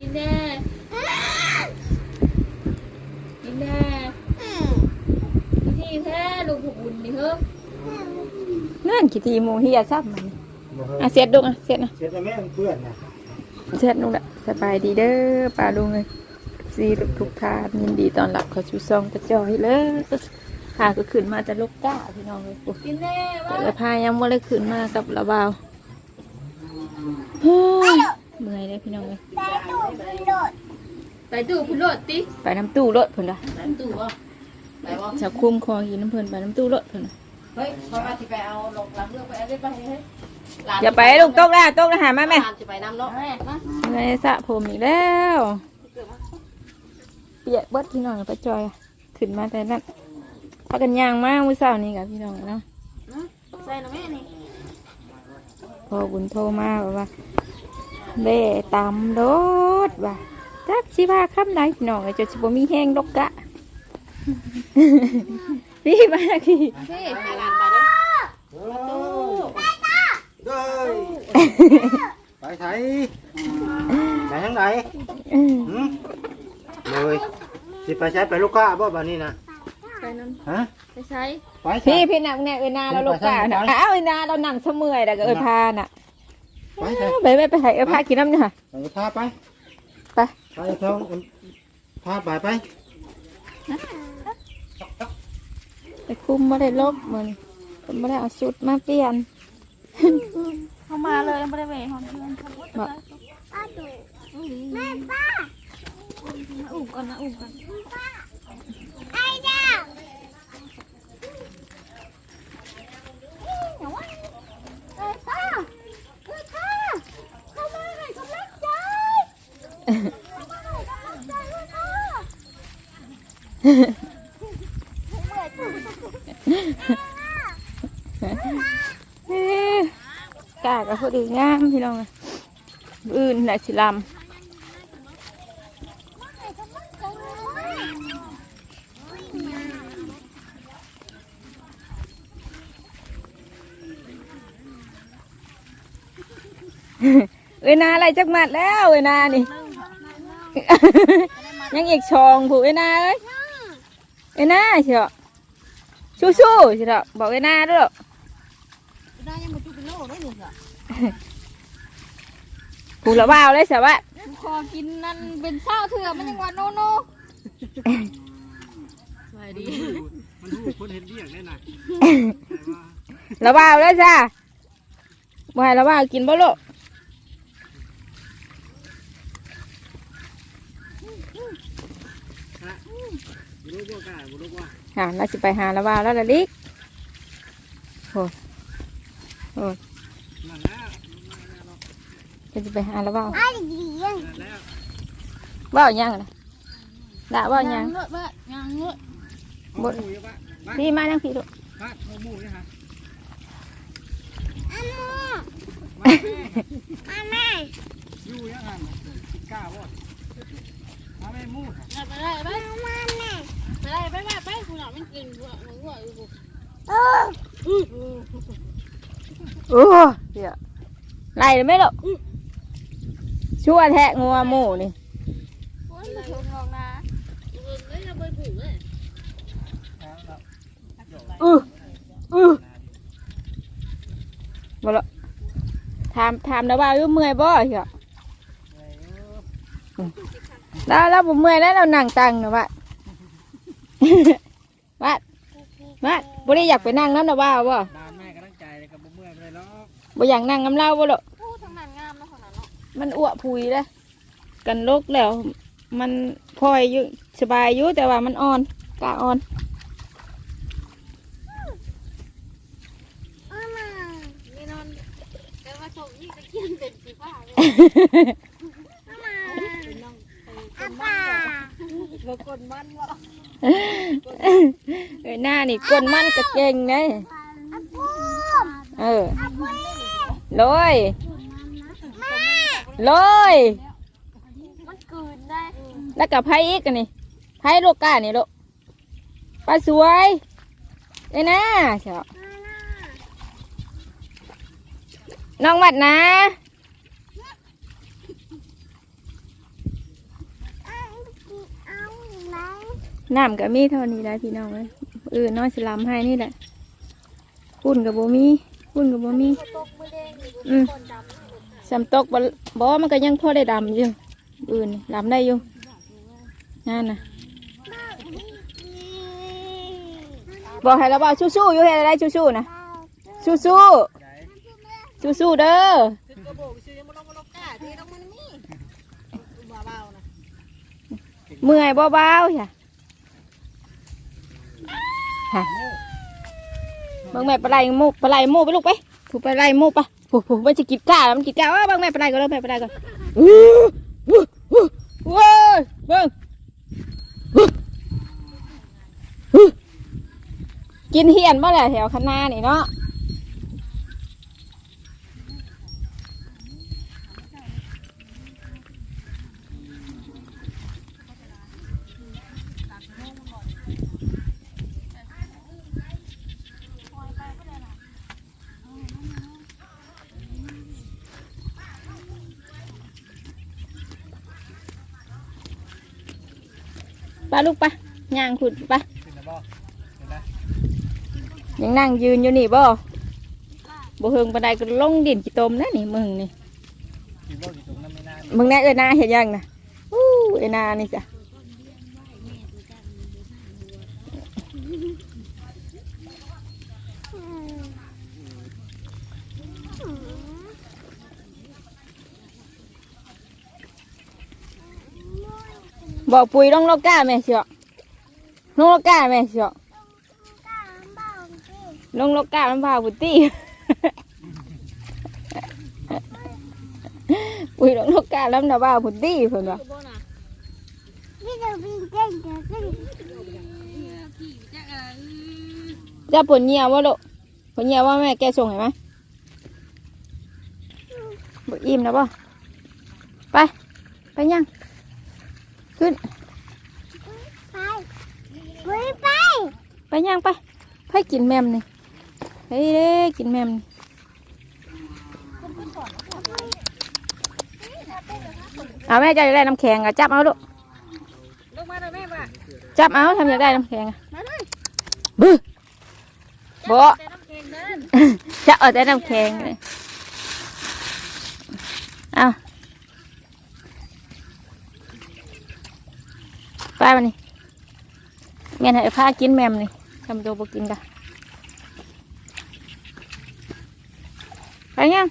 กินแน่กินแน่ที่แท้ลูกผูกบุญนี่เฮ้อนั่นกี่ทีโมเฮียซับมันอะเสียดดุกอะเสียดนะเช็ดแล้วแม่มันเปื้อนนะเสียดดุกละสบายดีเด้อป้าลุงเลยซีทุกทานยินดีตอนรับเขาชูซองตะจอยเลยพาก็ขึ้นมาแต่ลูกก้าพี่น้องเลยปุ๊บกินแน่ว่าแต่พายังไม่ได้ขึ้นมากับระบาว เฮ้ยเมื่อยเลยพี่น้องเลยไปตู้พุ่นโลดติไปน้ำตู้รถเพิ่นละไปตู้บ่ไปบ่จะคุมคอกินน้ำเพิ่นไปน้ำตู้รถเพิ่นน่ะเฮ้ยเพราะว่าสิไปเอาลงหลังเรื่องไปเอาได้ไปเฮ้ยหลนอย่าไปลูกตกแล้วตกแล้วหามาแม่หลานสิไปน้ำเนาะแม่มาเงยสระผมอีกแล้วเปียกเบิดพี่น้องไปจอยขึ้นมาแต่นั้นพากันย่างมากมื้อเช้านี้กับพี่น้องเนาะใส่นะแม่นี่พอบุญโทรมาบอกว่า เบ้ตำรถว่าจักสิว่าคำใดพี่น้องจะสิบ่มีแห้งดอกกะ พี่มาพี่เฮ้ยไปหลานไปเด้อโอ้เด้ยไปไทยไปทางไหนอืมหืมเลยสิไปใช้ไปลูกค้าบ่บ้านนี้นะไปนั่นฮะไปใช้ไปพี่ใช่พี่นักแน่เอ้ยนาเราลูกกะน่ะไปอ้าวเอ้ยนาเรานั่งเสมอยแล้วก็เอ้ยพาน่ะ ไปใช่ไปไปไปให้เอ้ยพากินน้ำเนี่ยค่ะไปพาไปไปไปเท่าพาไปไปไปคุมไม่ได้ลบมันผมไม่ได้เอาชุดมาเปลี่ยนเข้ามาเลยไม่ได้ไปหอมเพื่อนบอกแม่ป้าอุ้มก่อนนะอุ้มก่อนเอ้ย กากับพอดีงามพี่น้องอะอื่นไหนสิลำเอ้ยนาอะไรจักหมัดแล้วเอ้ยนานี่ ยังอีกชองผูกเอ้ยนาเอ้ยเอ้ยนาเชียวสู้ๆเชียวบอกเอ้ยนาด้วยได้ยังมาจุกเป็นโลได้หนึ่งอะผูกละบ่าวเลยสาวะคอกินนั่นเป็นเศร้าเถื่อมันยังว่าโนโนสวัสดีมันรู้คนเห็นเบี้ยงได้น่ะละบ่าวเลยจ้าบ่ให้ละบ่าวกินบ่ลูก รู้บ่กล้าบ่รู้ว่า อ่าเราสิไปหาละบ่าวแล้วละลิกโอ้โอ้นั่นแล้วเราจะไปหาละบ่าวนั่นแล้วบ่าวยังนะด่าบ่าวยังเงอะบ้ายังเงอะบ่หมูอยู่ปะมาพี่มานั่งพี่ลูกมาเอาหมูนี่ฮะอยู่ยังหันกล้าบ่มาแม่หมูค่ะ ไปได้ไปไปได้ไปไปไปคุณหล่ะมันกินหัวหัวอยู่โอ้เดี๋ยวไล่เลยไหมลูกชั่วแทะงัวหมูนี่โอ้ยชมลองนะเฮ้ยเราไปผูกเลยอืออือบ่ละถามถามละบ่าวอยู่เมื่อยบ่เหี้ยอืม แล้วแล้วบ่เมื่อยแล้วเรานั่งตังนะวะวัดวัดบ่ได้อยากไปนั่งน้ำนะบ่าวบ่ดานแม่กำลังใจเลยกับบ่เมื่อยไปเลยเนาะบ่อยากนั่งน้ำเล่าบ่หรอกพูดทางนั้นงามนะคนนั้นเนาะมันอ้วพุยเลยกันโรคแล้ว มันพลอยอยู่สบายอยู่แต่ว่ามันอ่อนกาอ่อนไม่นอนแต่ว่าชมนี่ตะเกียนเป็นสีฟ้าเลย บางคนมันว่าเอ้ยหน้านี่ก้นมันกระเก่งเลยเออลอยลอยมันกืนได้แล้วกับไพ่อีกนี่ไพ่ลูกกานี่ลูกปลาสวยเอ้ยนะเชียวน้องวัดนะ น้ำกับมีเท่านี้ได้พี่น้องเลยเออน้อยสลามให้นี่แหละพุ่นกับโบมีพุ่นกับโบมีอืมสำตกบ่บ่มันก็ยังพอได้ดำอยู่ อื่นดำได้อยู่นั่นน่ะบอกให้เราบอกสู้ๆอยู่ให้อะไรสู้ๆนะสู้ๆสู้ๆเด้อกระโบกชื่อยเบาๆนะเมื่อยเบาๆจ้ะ ค่ะบางแม่ปลาไหลหมูปลาไหลหมูไปลูกไปผูกปลาไหลหมูปะผูกผูกมันจะกินก้ามันกินก้าวบางแม่ปลาไหลก็เริ่มแม่ปลาไหลก่อนอู้อู้อู้ว้ยเบิ่งกินเหียนบ่แหละแถวคณะนี่เนาะ ไปลูกไปย่างขุดไปขึ้นแล้วบ่เห็นไหมยังนั่งยืนอยู่นี่บ่บ่เฮิงบันไดก็ลงดินกี่ตมนะนี่มึงนี่กินบ่อยู่ตรงนั้นไม่นานมึงแน่เอ้ยนาเห็นยังนะอู้เอ้ยนานี่จ้ะ บอกปุ๋ยลงโลก้าแม่เชียวลงโลก้าแม่เชียวลงโลก้ามันพาบุตตี้ปุ๋ยลงโลก้าแล้วนะว่าบุตตี้เพิ่นว่าจะวิ่งเต้นจะวิ่งจะปวดเงียวะลูกปวดเงียวว่าแม่แกส่งเห็นไหมบ่อิ่มนะบ่ไป ไปยัง ขึ้น ไปไปไปไปยังไปไปกินแมมนี่เฮ้ยเด้กินแมมนี่เอาแม่จะได้น้ำแข็งอะจับเอาลูกลงมาเลยแม่ป่ะจับเอาทำอยากได้น้ำแข็งอะบื้อบ่แต่น้ำแข็งนั่นจะเอาแต่น้ำแข็งเลยเอา ไปมานี่แม่นให้พากินแมมนี่ทำตัวบ่กินกะไปยัง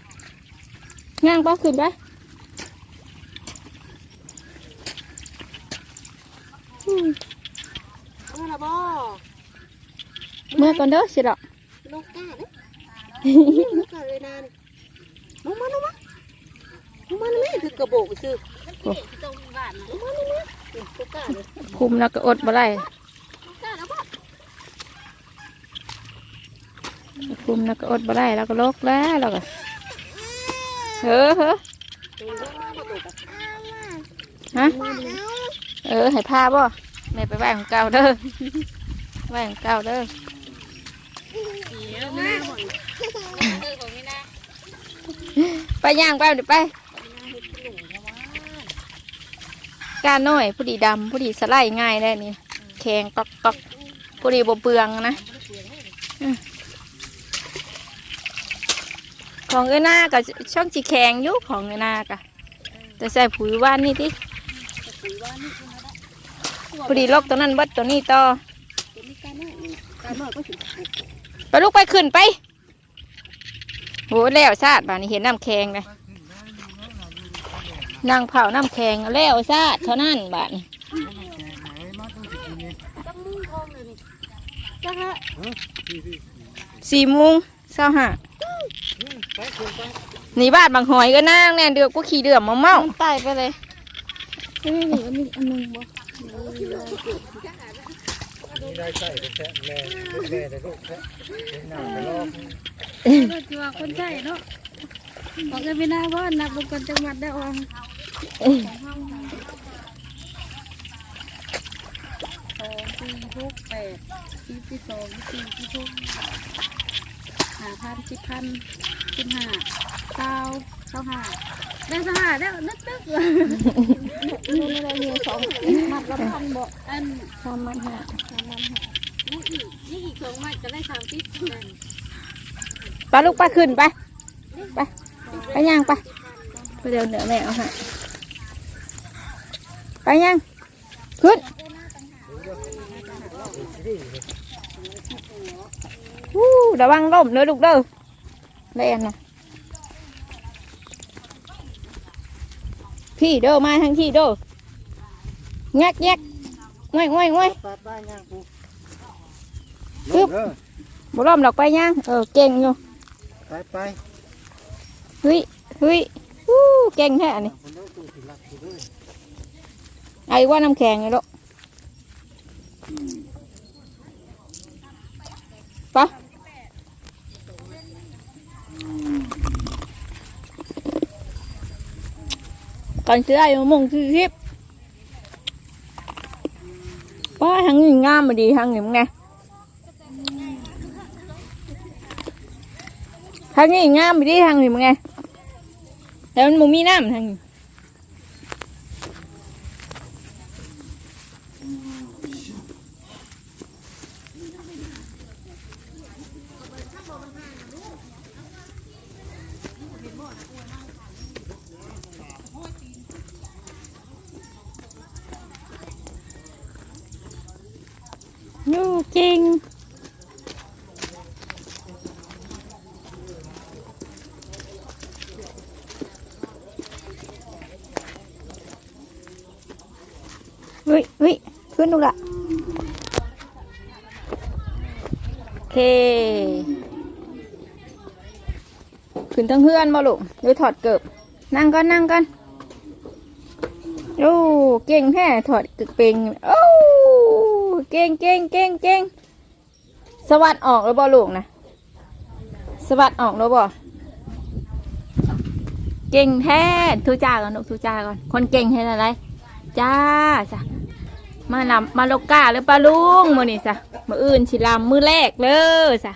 ย่างป้าขึ้นไปเมื่อละบ่เมื่อก่อนเด้อสิดอกลงกล้าเด้ลงกล้าเลยนานลงมาลงมาลงมาเลยแม่คือกระโบกชื่อ ตรงบ้านลงมาลงมาลงกล้าเลยคุมแล้วก็อดบ่ได้กล้าแล้วบ่คุมแล้วก็อดบ่ได้แล้วก็ลกแล้วแล้วก็เฮ้อเฮ้อลงมาบ่ตกฮะเออให้พาบ่แม่ไปไหว้ของเก่าเด้อไหว้ของเก่าเด้อเดี๋ยวแม่บ่เออของนี่นะไปย่างไปเดี๋ยวไป ก้านน้อยผู้ดีดำผู้ดีสไลด์ง่ายได้นี่แข็งตอกตอกผู้ดีบ่เปลืองนะอของเอ้หน้ากับช่องจีแข็งยู่ของเอ้หน้ากะแต่ใส่ปุ๋ยว่านนี่ติผู้ดีลกตัวนั้นบิดตัวนี้ต่อไปลูกไปขึ้นไปโหแล้วซาดบ้านนี้เห็นน้ำแข็งเลย นางเผาน้ำแข็งแล้วซาดเท่านั้นบ้านนี้จักฮะสี่โมงเช้าห้านี่บ้านบางหอยก็นั่งแน่เดือกก็ขี่เดือมมาเมามันตายไปเลย นี่นี่อันนี้อันนึงบ่นี่ได้ใส่เป็นแท้แม่แม่ได้ลูกเป็นหน้าไปรอบก็คือว่าคนใช่เนาะบอกกันไปน้าบ้านับบุกกันจังหวัดได้อองสองสี่หกแปดสี่สิบสองสี่สิบหกห้าพันสิบพันสิบห้าเก้าเก้าห้าได้สหาได้นึกนึกเลยนี่อะไรเนี่ยสองมัดละพันบ่อันสามมันห้านี่อีกนี่อีกสองมัดก็ได้สามสิบนั่นไปลูกไปขึ้นไปไป ไปย่างไปไปเดี๋ยวเหนือแม่เอาให้ไปย่างขึ้นวู้ระวังล่มเด้อลูกเด้อเล่นนะพี่เด้อมาทางที่เด้อแงกแงกง่อยง่อยง่อยไปไปย่างกูปึ๊บเด้อบ่ล้อมดอกไปย่างเออเก่งอยู่ไปไป เฮ้ยเฮ้ยวู้เก่งแท้อันนี้ไอ้ว่าน้ำแข็งไงลูกปะก่อนจะได้มะม่วงที่ทิพย์ป้าทางนี้งามมาดีทางนี้มึงไง ทางนี้งามมาดีทางนี้มึงไงแต่มันบ่มีน้ำทางนี้อยู่จริงเฮ้ยเฮ้ยขึ้นดูละโอ เคขึ้นทั้งเฮือนบ่ลูกเดี๋ยวถอดเกิบนั่งก่อนนั่งก่อนโอ้เก่งแท้ถอดกึกเปงโอ้เก่งเก่งเก่งเก่งสวัสดออกแล้วบ่ลูกนะสวัสดออกแล้วบ่เก่งแท้ทูจ้าก่อนลูกทูจ้าก่อนคนเก่งเห็นอะไรจ้าจ้ะมานำมาโลกาหรือปลาลุงโมนี่จ้ะ มืออื่นชิลามมือแรกเลยจ้ะ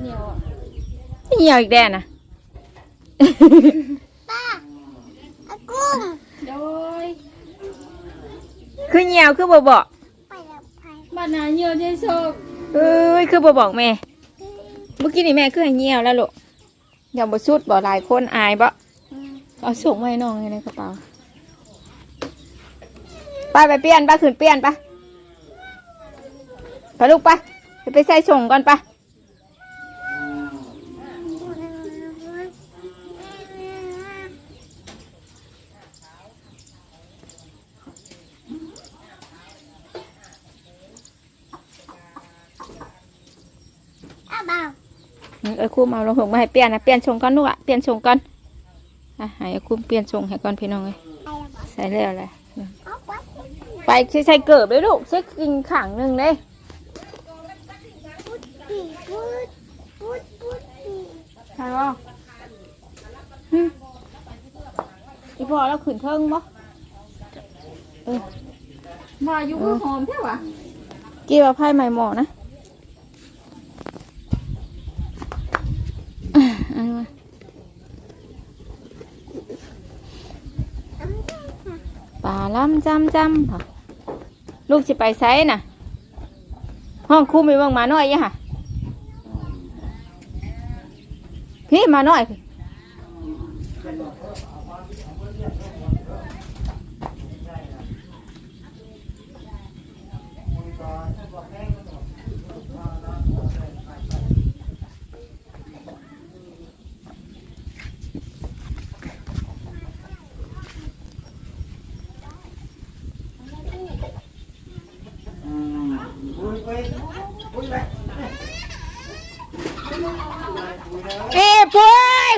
เหนียวอะเหี่ยวอีกแดนนะโดยคือเหี่ยวคือบ่บอกบ้านนาเหนียวได้โชคเอ้ยคือบ่บอกแม่เมื่อกี้นี่แม่คือให้เหี่ยวแล้วลูกอย่าบ่ชุดบ่หลายคนอายบ่เอาส่งไว้ให้น้องในกระเป๋าไปไปเปลี่ยนไปขึ้นเปลี่ยนไป ไปลูกไปไปไปใส่ส่งก่อนไปเออคุมเอาลงถุงมาให้เปลี่ยนนะเปลี่ยนชงก่อนลูกอะเปลี่ยนชงก่อนอะให้เอาคุมเปลี่ยนชงให้ก่อนพี่น้องเลยใส่แล้วแหละไปใส่ใส่เกิบเลยลูกใส่กินขังหนึ่งเลยใช่ป่ะ อีพอเราขืนเทิงบ่เออมาอยู่คือหอมใช่ปะกี่ว่าไพ่ใหม่หมอนะเอามาป่าล้ำจำจำค่ะลูกจะไปไซน่ะ ห้องคู่มีเบางหมาน้อยยังค่ะ พี่มาน้อยพี่เอ้ปุ้ย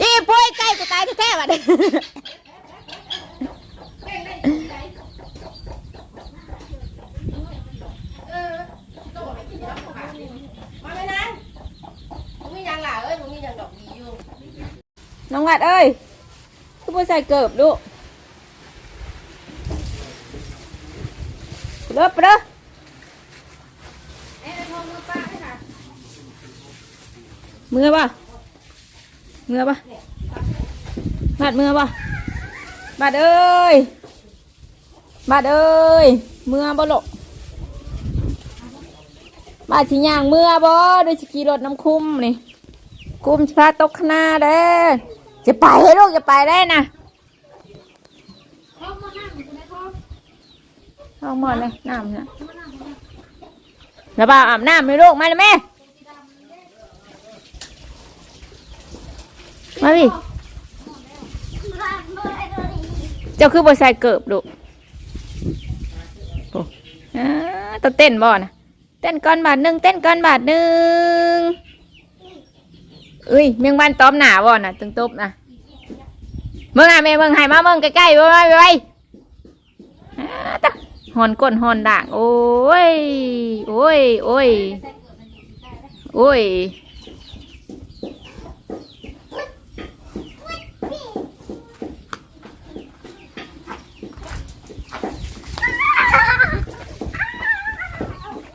อีปุ้ยใกล้ กูตายแท้ๆว่ะเด้มีอย่างหล่ะเอ้ยมีอย่างดอกดีอยู่น้องวัดเอ้ยคือผู้ใส่เกิบลูกเด้อเด้อเมื่อป่ะเมื่อป่ะ วัดเมื่อป่ะบาดเอ้ยบาดเอ้ยเมื่อบ่หลกบาดสิย่างเมื่อบ่โดยสกีรถน้ำคุ้มนี่คุ้มสิพาตกขางหนาเด้จะไปให้ลูกจะไปได้นะเอาหมดเลยน้ำนะแล้วบ่าอาบน้ำให้ลูกมาเลยแม่มาดิ เจ้าคือบ่ใส่เกิบลูกโอ้อ่าต้องเต้นบ่นะเต้นก้อนบาทหนึ่งเต้นก้อนบาทหนึ่งเอ้ยเมียงบ้านตอมหนาบ่น่ะตึงตบนะเมืองอะแม่เมืองไห้มาเมืองใกล้ๆไปไปไปอ่าตะหอนก้นหอนด่างโอ้ยโอ้ยโอ้ยโอ้ย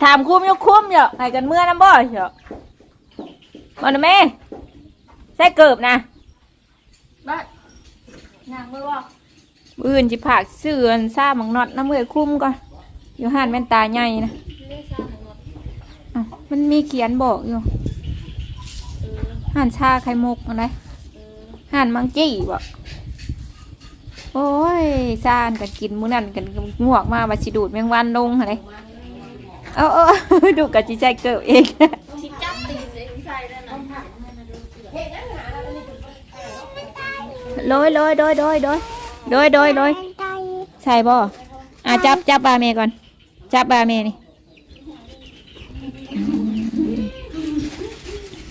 ถามคุ้มยกคุ้มเหรอให้กันเมื่อน้ำบ่อยเหรอมาหน่อยแม่ใส่เกิบนะบ้านนางมือว่าอื่นจิผากเสื่อนซ่าหมังนอดน้ำมือคุ้มก่อนอยู่ห่านแม่นตาใหญ่นะเลือกชาหนึ่งหมดอ้าวมันมีเขียนบอกอยู่เออห่านชาไข่มุกอะไรเออห่านมังกี้บอกโอ้ยซานกันกินมื้อนั้นกันงวกมาว่าสิดูดแมงวันลงอะไร เอาเอาดูกับจิใจเกิบเองชิจับตีนเลยล้วนะโดยโดยโดยโดยโดยโดยโดยใช่บ่อะจับจับบาเมก่อน จับบาเมนี่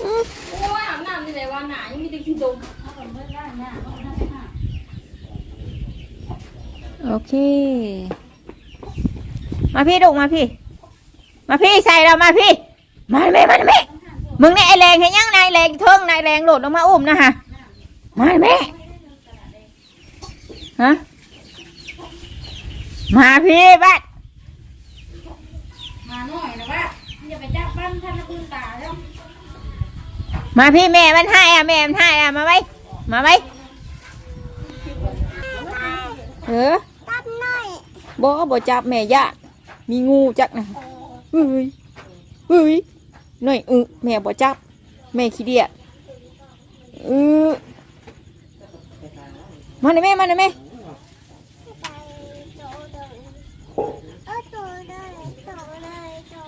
โอ้ยอาบน้ำที่ไหนวะหนายังมีแต่ขี้ดมโอเค มาพี่ดุกมาพี่ มาพี่ใส่เรามาพี่ มาไหมมาไหมมึงนี่ไอแรงเห็นยังนายแรงเทิงนายแรงโหลดลงมาอุ้มนะฮะมาไหมฮะมาพี่บัดมาหน่อยนะว่าอย่าไปจับบ้านท่านปืนตาแล้วมาพี่แม่มันให้อะแม่มันให้อะมาไหมมาไหมเออตับหน่อยบ่บ่จับแม่ยะมีงูจักนะ เฮ้ยเฮ้ยหน่อยอึแม่บ่จับ แม่ขี้เดียดเออมาหน่อยแม่มาหน่อยแม่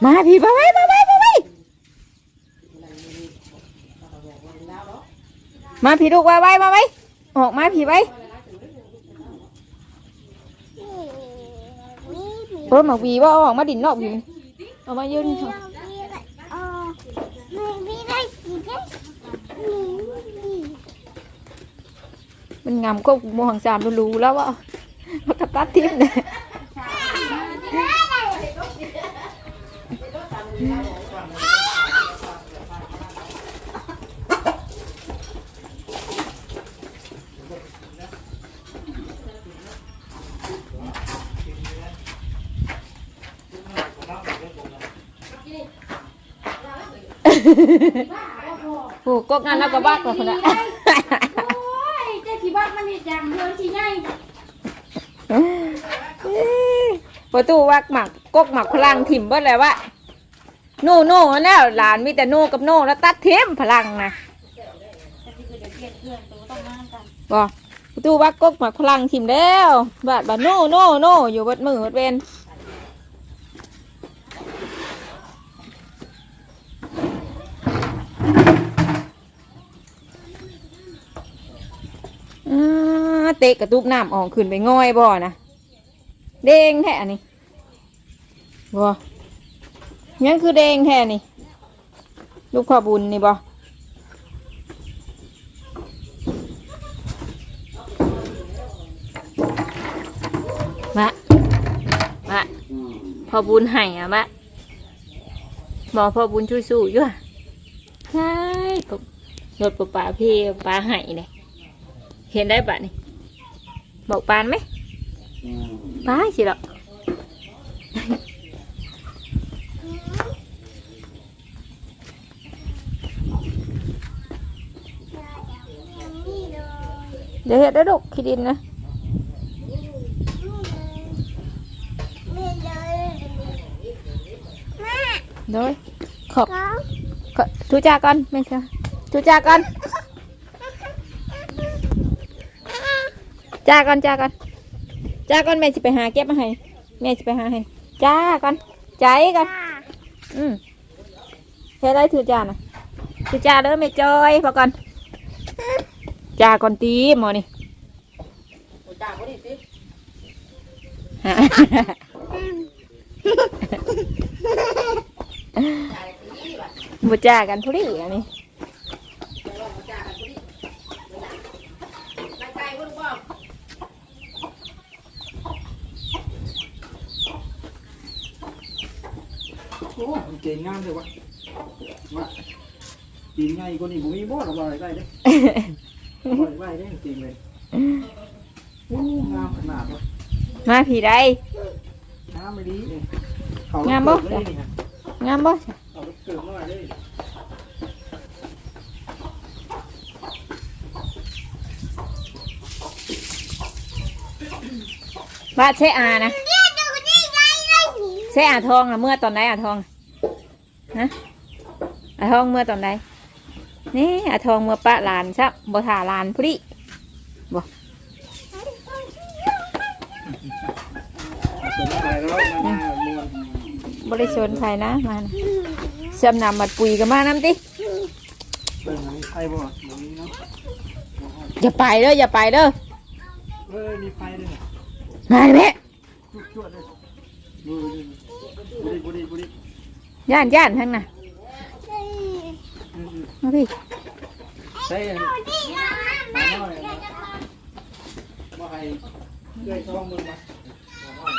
มาพี่มาไว้มาไว้มาไว้มาพี่ลูกมาไว้มาไว้ออกมาพี่ไว้เพิ่มหมาวีว่าออกมาดินนอกวีเอามายื Ở bao nhiêu đi hả? Mình đi đây gì thế? Mình ngắm cô cũng mua hàng xàm luôn lù lắm ạ. Nó cắt tát tiếp này. Ừ. หังสามรู้ๆแล้วว่ามันกระตัดทิพย์เนี่ยโอ้กกงานแล้วก็บักแล้วคนละโอ้ยเจ้าขี้บ้านมันเห็ดอย่างเดียวที่ใหญ่ประตูวักหมักกกหมักพลังถิ่มเบิดเลยว่าโน่โน่แล้วหลานมีแต่โน่กับโน่แล้วตัดเทมพลังนะบอประตูวักกกหมักพลังถิ่มแล้วบาดบาดโน่โน่โน่อยู่เบิดมือเบิดเวน เตะกระตุกน้ำออกขึ้นไปง่อยบ่อนะเด้งแท้นี่บ่ยังคือเด้งแท้นี่ ลูกขอบุญนี่บ่มะมะพอบุญให้อะมะบอพอบุญช่วยสู้อยู่อะใช่ก็รถปลาปลาพี่ปลาให้เนี่ย เห็นได้ปะนี่บอกปานไหมป้าสิหรอกเดี๋ยวเห็ดได้ดกขี้ดินนะโดยขอบทุจ้าก่อนไม่ใช่ทุจ้าก่อน จ้าก่อนจ้าก่อนจ้าก่อนแม่จะไปหาเก็บมาให้แม่จะไปหาให้จ้าก่อนใจก่อนอืมเฮ็ดอะไรทุจาน่ะทุจาเด้อแม่จอยพอก่อนจ้าก่อนตีหมอนี่จ้าบ่ได้สิบูจากันพอดีอันนี้ โอ้มัน เก่งงามเลยวะว่าปีนไงคนนี้ผมมีบ่อระบายได้เด้ระบายได้จริงเลยโอ้งามขนาดวะมาผีได้งามไม่ดีเลยเขางามบ่เกิดเลยนี่ฮะงามบ่เขาเกิดมาเลยบ้าใช่อานะใช่อาทองนะเมื่อตอนไหนอาทอง ฮะอาทองเมื่อตอนไหนนี่อาทองเมื่อปะลานซับบ่ถ่าลานพอดีส่รแล้วมันมามวนบริชนไทยนะมานเสื่อมนำบัดปุยกันมาน้ำติอย่าไปเด้ออย่าไปเด้อเอ้ยมีไฟด้วยนี่มาเลยแม่จุดจวดเลยดูดูบุรีบุรีบุรี ย่านย่านทั้งน่ะมาพี่ใช่อันหาให้เลื่อยช่องมึงมาหาหน่อย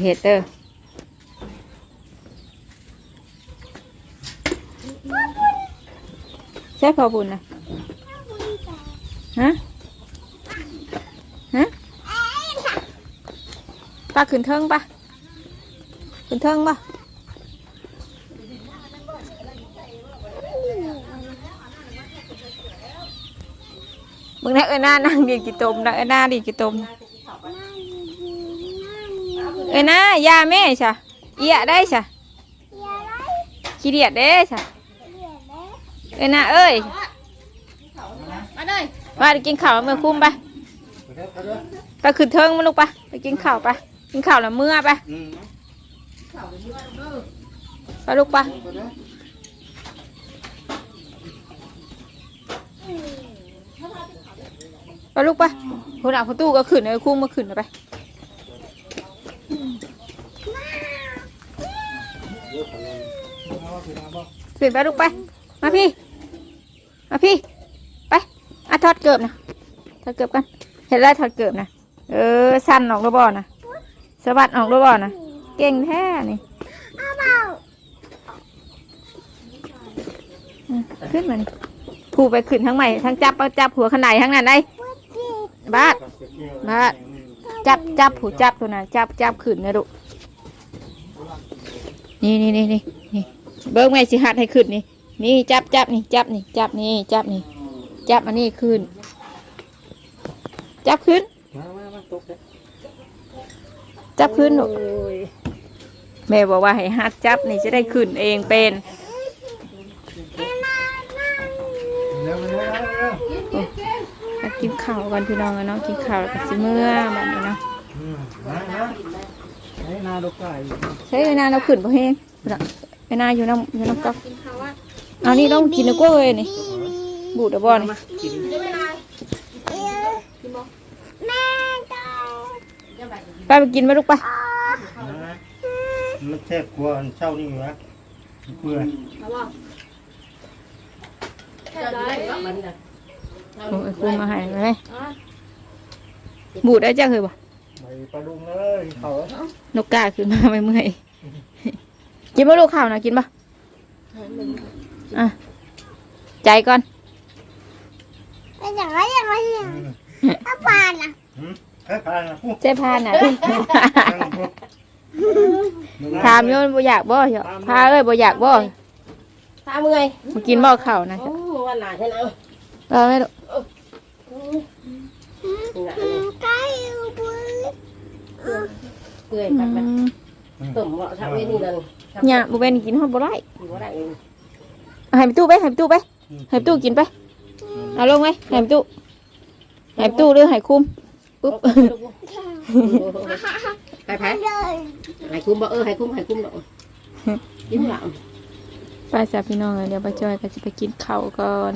เห็ดเด้อใช่พอบุญนะฮะฮะ ป้าขึ้นเทิงปะขึ้นเทิงปะมึงนักเอ้ยหน้านั่งดีกี่ตมนักเอ้ยหน้าดีกี่ตมเอ้ยนะยาแม่ใช่เอียได้ใช่ขี้เดียดเด้ใช่เอ้ยนะเอ้ยมาเลยว่าไปกินข้าวเมื่อคุ้มไปไปเด้อไปเด้อไปขึ้นเทิงมาลูกไปไปกินข้าวไป กินข้าวแล้วเมื่อไปอืมไปลูกไปไปเด้อไปลูกไปคนอะคนตู้ก็ขึ้นเอ้ยคุ้มมาขึ้นไปสิเอาบ่ขึ้นไปลูกไป มาพี่ มาพี่ ไปอะทอดเกือบนะทอดเกือบกัน เห็นไรทอดเกือบนะ เออ สั้นออกแล้วบ่อนะ สะบัดออกแล้วบ่อนะเก่งแท้นี่อืมขึ้นมานี่ผูไปขึ้นทั้งใหม่ทั้งจับเอาจับหัวขนาดทั้งนั้นได้บาดมาจับจับผูจับตัวน่ะจับจับขึ้นนะลูกนี่นี่นี่นี่นี่เบิ้งแม่สิหัดให้ขึ้นนี่นี่จับจับนี่จับนี่จับนี่จับนี่จับอันนี้ขึ้น จับขึ้น มามามาตกเด้อ จับขึ้นลูกแม่บอกว่าให้หัดจับนี่จะได้ขึ้นเองเป็นเร็วเร็วเร็วเร็วมากินข้าวกันพี่น้องกันเนาะกินข้าวแล้วก็สิเมื่อแบบนี้เนาะอืมมามาให้นาดกไก่ใช้เวลาเราขึ้นพอแห้งเวลาอยู่น้ำอยู่น้ำก๊อกเอานี่ต้องกินนะกล้วยนี่บูดเอาบ่อนี่กิน ไปไปกินไหมลูกไปนะมันแทบกลัวอันเช่านี่อยู่นะเพื่อโอ้ยคุมมาให้เลยบูดได้จังเลยบ่ไปปลาดุงเลยเขานกกาขึ้นมาไม่เมื่อยกินบ่ลูกข้าวนะกินบ่อะใจก่อนอืมเฮ้ย พานะปุ๊บเจ๊พานน่ะดิถามโยนบ่อยากบ่เหรอพาเอ้ยบ่อยากบ่ตาเมื่อยมากินบ่ข้าวนะโอ้วันหนาใช่ไหมเออไม่ลูกนี่นะเปื่อยอืตักไปมต้มเหมาะทักเว้นี่นั่นเนี่ยบ่เป็นกินฮอดบ่ได้อยู่บ่ได้เองเอาให้ไปตู้ไปให้ไปตู้ไปให้ไปตู้กินไปเอาลงไหมให้ไปตู้ให้ไปตู้หรือให้คุม ปุ๊บไปไปให้คุ้มบ่เออให้คุ้มให้คุ้มดอกยิ้มหลังไปจ้ะพี่น้องเอ้ยเดี๋ยวป้าจอยก็จะไปกินข้าวก่อน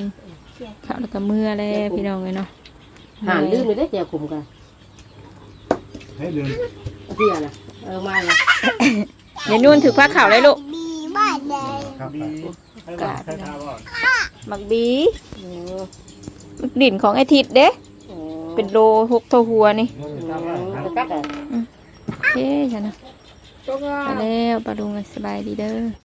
ข้าวแล้วก็เมื่อแล้วพี่น้องเลยเนาะหานลืมเลยเด้อเดี๋ยวคุ้มกันให้ลืมเสียน่ะเออมาเลยเดี๋ยวนุ่นถือผ้าขาวเลยลูกครับดีให้มาให้ทาบ่หมักบีมักดิ่นของไอทิดเด้ เป็นโลหกเท่าหัวนี่เอะโอเคจ้ะนะไปแล้วปลาดุงสบายดีเด้อ